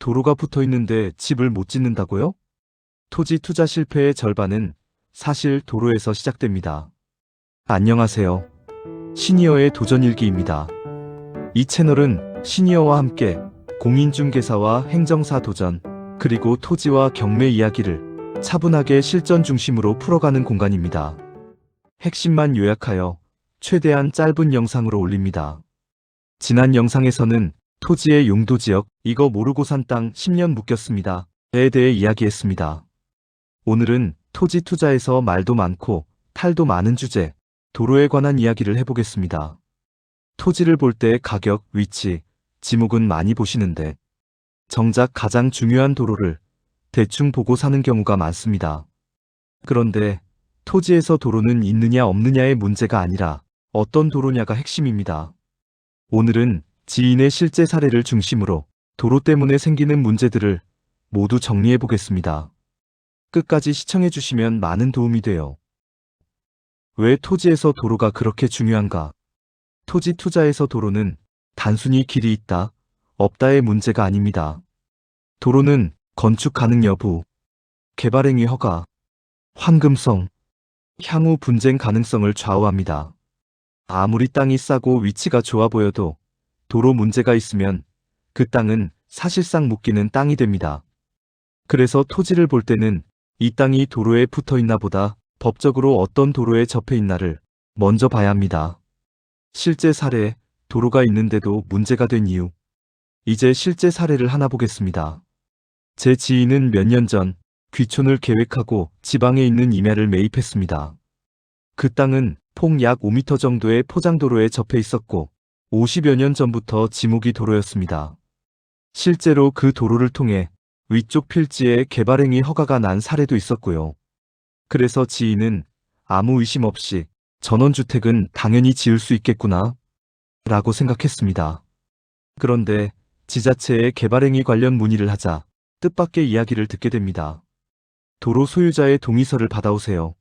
도로가 붙어 있는데 집을 못 짓는다고요? 토지 투자 실패의 절반은 사실 도로에서 시작됩니다. 안녕하세요. 시니어의 도전일기입니다. 이 채널은 시니어와 함께 공인중개사와 행정사 도전, 그리고 토지와 경매 이야기를 차분하게 실전 중심으로 풀어가는 공간입니다. 핵심만 요약하여 최대한 짧은 영상으로 올립니다. 지난 영상에서는 토지의 용도 지역, 이거 모르고 산 땅 10년 묶였습니다. 에 대해 이야기했습니다. 오늘은 토지 투자에서 말도 많고 탈도 많은 주제, 도로에 관한 이야기를 해보겠습니다. 토지를 볼 때 가격, 위치, 지목은 많이 보시는데 정작 가장 중요한 도로를 대충 보고 사는 경우가 많습니다. 그런데 토지에서 도로는 있느냐 없느냐의 문제가 아니라 어떤 도로냐가 핵심입니다. 오늘은 지인의 실제 사례를 중심으로 도로 때문에 생기는 문제들을 모두 정리해 보겠습니다. 끝까지 시청해 주시면 많은 도움이 돼요. 왜 토지에서 도로가 그렇게 중요한가? 토지 투자에서 도로는 단순히 길이 있다, 없다의 문제가 아닙니다. 도로는 건축 가능 여부, 개발행위 허가, 황금성, 향후 분쟁 가능성을 좌우합니다. 아무리 땅이 싸고 위치가 좋아 보여도 도로 문제가 있으면 그 땅은 사실상 묶이는 땅이 됩니다. 그래서 토지를 볼 때는 이 땅이 도로에 붙어 있나 보다 법적으로 어떤 도로에 접해 있나를 먼저 봐야 합니다. 실제 사례, 도로가 있는데도 문제가 된 이유. 이제 실제 사례를 하나 보겠습니다. 제 지인은 몇 년 전 귀촌을 계획하고 지방에 있는 임야를 매입했습니다. 그 땅은 폭 약 5m 정도의 포장도로에 접해 있었고 50여 년 전부터 지목이 도로였습니다. 실제로 그 도로를 통해 위쪽 필지에 개발행위 허가가 난 사례도 있었고요. 그래서 지인은 아무 의심 없이 전원주택은 당연히 지을 수 있겠구나 라고 생각했습니다. 그런데 지자체에 개발행위 관련 문의를 하자 뜻밖의 이야기를 듣게 됩니다. 도로 소유자의 동의서를 받아오세요.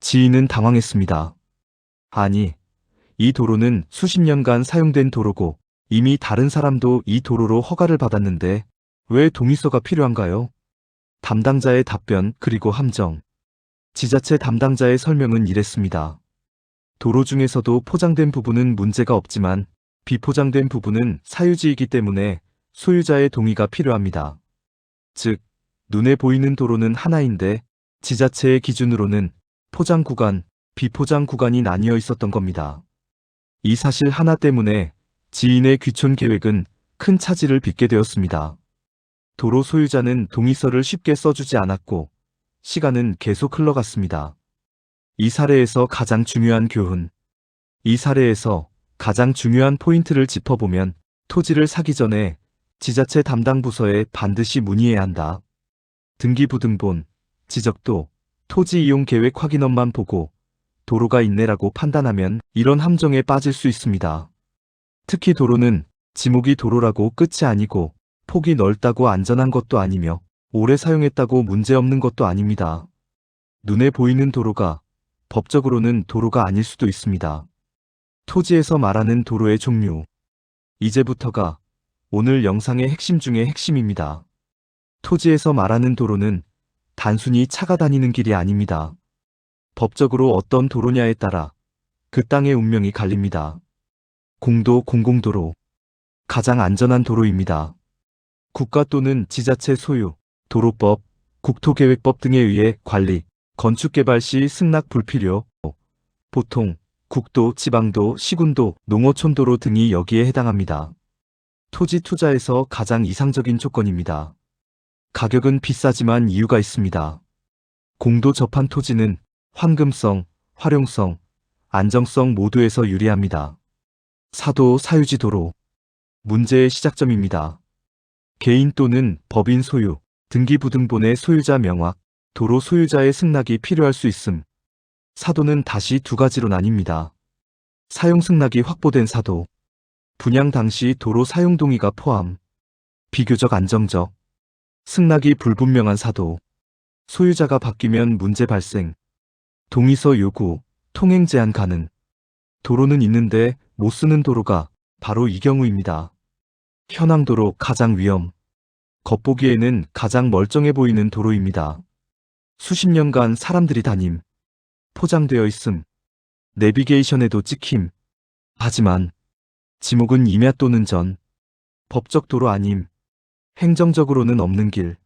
지인은 당황했습니다. 아니, 이 도로는 수십 년간 사용된 도로고 이미 다른 사람도 이 도로로 허가를 받았는데 왜 동의서가 필요한가요? 담당자의 답변 그리고 함정. 지자체 담당자의 설명은 이랬습니다. 도로 중에서도 포장된 부분은 문제가 없지만 비포장된 부분은 사유지이기 때문에 소유자의 동의가 필요합니다. 즉, 눈에 보이는 도로는 하나인데 지자체의 기준으로는 포장 구간, 비포장 구간이 나뉘어 있었던 겁니다. 이 사실 하나 때문에 지인의 귀촌 계획은 큰 차질을 빚게 되었습니다. 도로 소유자는 동의서를 쉽게 써주지 않았고 시간은 계속 흘러갔습니다. 이 사례에서 가장 중요한 교훈. 이 사례에서 가장 중요한 포인트를 짚어보면 토지를 사기 전에 지자체 담당 부서에 반드시 문의해야 한다. 등기부등본, 지적도, 토지 이용 계획 확인원만 보고 도로가 있네라고 판단하면 이런 함정에 빠질 수 있습니다. 특히 도로는 지목이 도로라고 끝이 아니고 폭이 넓다고 안전한 것도 아니며 오래 사용했다고 문제없는 것도 아닙니다. 눈에 보이는 도로가 법적으로는 도로가 아닐 수도 있습니다. 토지에서 말하는 도로의 종류. 이제부터가 오늘 영상의 핵심 중의 핵심입니다. 토지에서 말하는 도로는 단순히 차가 다니는 길이 아닙니다. 법적으로 어떤 도로냐에 따라 그 땅의 운명이 갈립니다. 공도 공공도로. 가장 안전한 도로입니다. 국가 또는 지자체 소유, 도로법, 국토계획법 등에 의해 관리, 건축개발 시 승낙 불필요. 보통 국도, 지방도, 시군도, 농어촌도로 등이 여기에 해당합니다. 토지 투자에서 가장 이상적인 조건입니다. 가격은 비싸지만 이유가 있습니다. 공도 접한 토지는 황금성, 활용성, 안정성 모두에서 유리합니다. 사도 사유지 도로. 문제의 시작점입니다. 개인 또는 법인 소유, 등기부등본의 소유자 명확, 도로 소유자의 승낙이 필요할 수 있음. 사도는 다시 두 가지로 나뉩니다. 사용 승낙이 확보된 사도. 분양 당시 도로 사용 동의가 포함. 비교적 안정적. 승낙이 불분명한 사도. 소유자가 바뀌면 문제 발생. 동의서 요구, 통행 제한 가능. 도로는 있는데 못 쓰는 도로가 바로 이 경우입니다. 현황도로 가장 위험. 겉보기에는 가장 멀쩡해 보이는 도로입니다. 수십 년간 사람들이 다님, 포장되어 있음, 내비게이션에도 찍힘. 하지만 지목은 임야 또는 전, 법적 도로 아님, 행정적으로는 없는 길.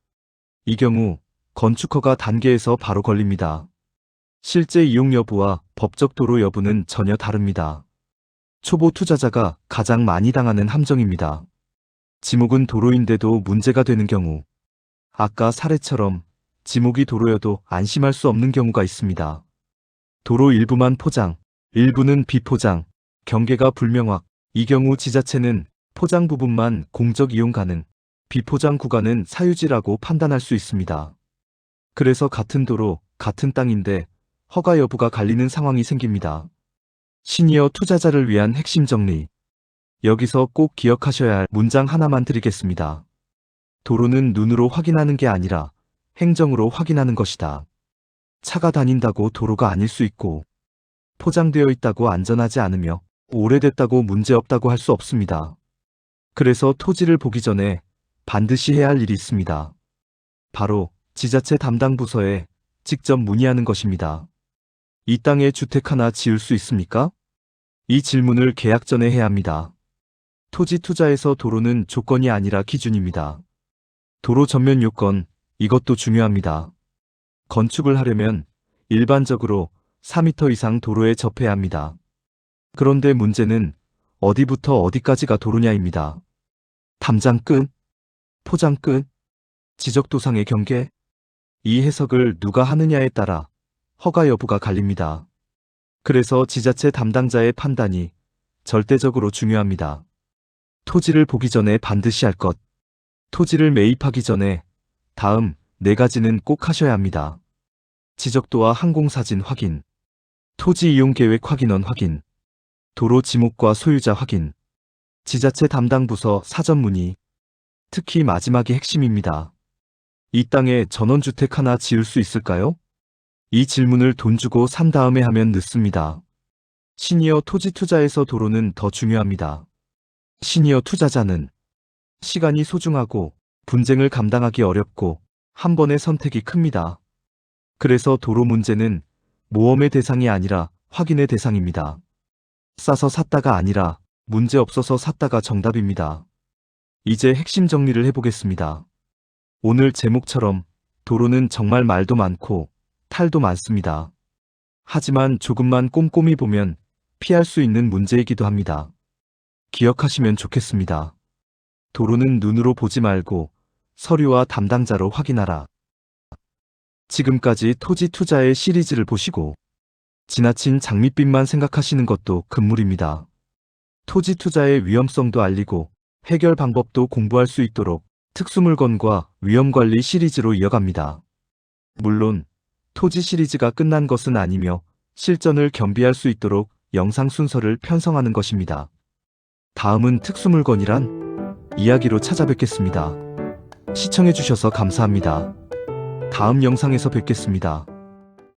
이 경우 건축허가 단계에서 바로 걸립니다. 실제 이용 여부와 법적 도로 여부는 전혀 다릅니다. 초보 투자자가 가장 많이 당하는 함정입니다. 지목은 도로인데도 문제가 되는 경우, 아까 사례처럼 지목이 도로여도 안심할 수 없는 경우가 있습니다. 도로 일부만 포장, 일부는 비포장, 경계가 불명확, 이 경우 지자체는 포장 부분만 공적 이용 가능, 비포장 구간은 사유지라고 판단할 수 있습니다. 그래서 같은 도로, 같은 땅인데 허가 여부가 갈리는 상황이 생깁니다. 시니어 투자자를 위한 핵심 정리. 여기서 꼭 기억하셔야 할 문장 하나만 드리겠습니다. 도로는 눈으로 확인하는 게 아니라 행정으로 확인하는 것이다. 차가 다닌다고 도로가 아닐 수 있고, 포장되어 있다고 안전하지 않으며, 오래됐다고 문제없다고 할 수 없습니다. 그래서 토지를 보기 전에 반드시 해야 할 일이 있습니다. 바로 지자체 담당 부서에 직접 문의하는 것입니다. 이 땅에 주택 하나 지을 수 있습니까? 이 질문을 계약 전에 해야 합니다. 토지 투자에서 도로는 조건이 아니라 기준입니다. 도로 전면 요건, 이것도 중요합니다. 건축을 하려면 일반적으로 4m 이상 도로에 접해야 합니다. 그런데 문제는 어디부터 어디까지가 도로냐입니다. 담장 끝, 포장 끝, 지적도상의 경계, 이 해석을 누가 하느냐에 따라 허가 여부가 갈립니다. 그래서 지자체 담당자의 판단이 절대적으로 중요합니다. 토지를 보기 전에 반드시 할 것. 토지를 매입하기 전에 다음 네 가지는 꼭 하셔야 합니다. 지적도와 항공사진 확인, 토지 이용 계획 확인원 확인, 도로 지목과 소유자 확인, 지자체 담당 부서 사전 문의, 특히 마지막이 핵심입니다. 이 땅에 전원주택 하나 지을 수 있을까요? 이 질문을 돈 주고 산 다음에 하면 늦습니다. 시니어 토지 투자에서 도로는 더 중요합니다. 시니어 투자자는 시간이 소중하고 분쟁을 감당하기 어렵고 한 번의 선택이 큽니다. 그래서 도로 문제는 모험의 대상이 아니라 확인의 대상입니다. 싸서 샀다가 아니라 문제 없어서 샀다가 정답입니다. 이제 핵심 정리를 해보겠습니다. 오늘 제목처럼 도로는 정말 말도 많고 탈도 많습니다. 하지만 조금만 꼼꼼히 보면 피할 수 있는 문제이기도 합니다. 기억하시면 좋겠습니다. 도로는 눈으로 보지 말고 서류와 담당자로 확인하라. 지금까지 토지 투자의 시리즈를 보시고 지나친 장밋빛만 생각하시는 것도 금물입니다. 토지 투자의 위험성도 알리고 해결 방법도 공부할 수 있도록 특수물건과 위험관리 시리즈로 이어갑니다. 물론 토지 시리즈가 끝난 것은 아니며 실전을 겸비할 수 있도록 영상 순서를 편성하는 것입니다. 다음은 특수물건이란 이야기로 찾아뵙겠습니다. 시청해주셔서 감사합니다. 다음 영상에서 뵙겠습니다.